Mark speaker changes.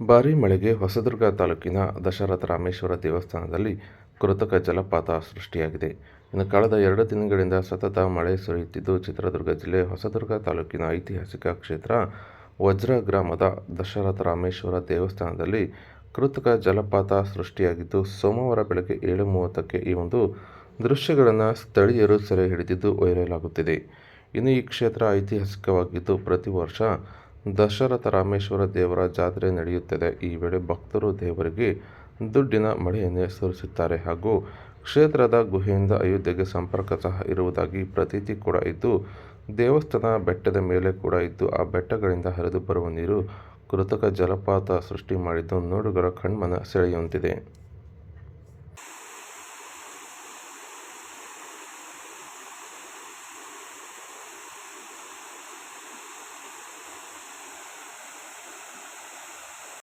Speaker 1: ಭಾರೀ ಮಳೆಗೆ ಹೊಸದುರ್ಗ ತಾಲೂಕಿನ ದಶರಥ ರಾಮೇಶ್ವರ ದೇವಸ್ಥಾನದಲ್ಲಿ ಕೃತಕ ಜಲಪಾತ ಸೃಷ್ಟಿಯಾಗಿದೆ. ಇನ್ನು ಕಳೆದ ಎರಡು ದಿನಗಳಿಂದ ಸತತ ಮಳೆ ಸುರಿಯುತ್ತಿದ್ದು, ಚಿತ್ರದುರ್ಗ ಜಿಲ್ಲೆ ಹೊಸದುರ್ಗ ತಾಲೂಕಿನ ಐತಿಹಾಸಿಕ ಕ್ಷೇತ್ರ ವಜ್ರ ಗ್ರಾಮದ ದಶರಥ ರಾಮೇಶ್ವರ ದೇವಸ್ಥಾನದಲ್ಲಿ ಕೃತಕ ಜಲಪಾತ ಸೃಷ್ಟಿಯಾಗಿದ್ದು, ಸೋಮವಾರ ಬೆಳಗ್ಗೆ ಏಳು ಮೂವತ್ತಕ್ಕೆ ಈ ಒಂದು ದೃಶ್ಯಗಳನ್ನು ಸ್ಥಳೀಯರು ಸೆರೆ ಹಿಡಿದಿದ್ದು ವೈರಲ್ ಆಗುತ್ತಿದೆ. ಇನ್ನು ಈ ಕ್ಷೇತ್ರ ಐತಿಹಾಸಿಕವಾಗಿದ್ದು, ಪ್ರತಿ ವರ್ಷ ದಶರಥ ರಾಮೇಶ್ವರ ದೇವರ ಜಾತ್ರೆ ನಡೆಯುತ್ತದೆ. ಈ ವೇಳೆ ಭಕ್ತರು ದೇವರಿಗೆ ದುಡ್ಡಿನ ಮಳೆಯನ್ನೇ ಸುರಿಸುತ್ತಾರೆ ಹಾಗೂ ಕ್ಷೇತ್ರದ ಗುಹೆಯಿಂದ ಅಯೋಧ್ಯೆಗೆ ಸಂಪರ್ಕ ಸಹ ಇರುವುದಾಗಿ ಪ್ರತೀತಿ ಕೂಡ ಇದ್ದು, ದೇವಸ್ಥಾನ ಬೆಟ್ಟದ ಮೇಲೆ ಕೂಡ ಇದ್ದು, ಆ ಬೆಟ್ಟಗಳಿಂದ ಹರಿದು ಬರುವ ನೀರು ಕೃತಕ ಜಲಪಾತ ಸೃಷ್ಟಿ ಮಾಡಿದ್ದು, ನೋಡುಗರ ಕಣ್ಮನ ಸೆಳೆಯುವಂತಿದೆ.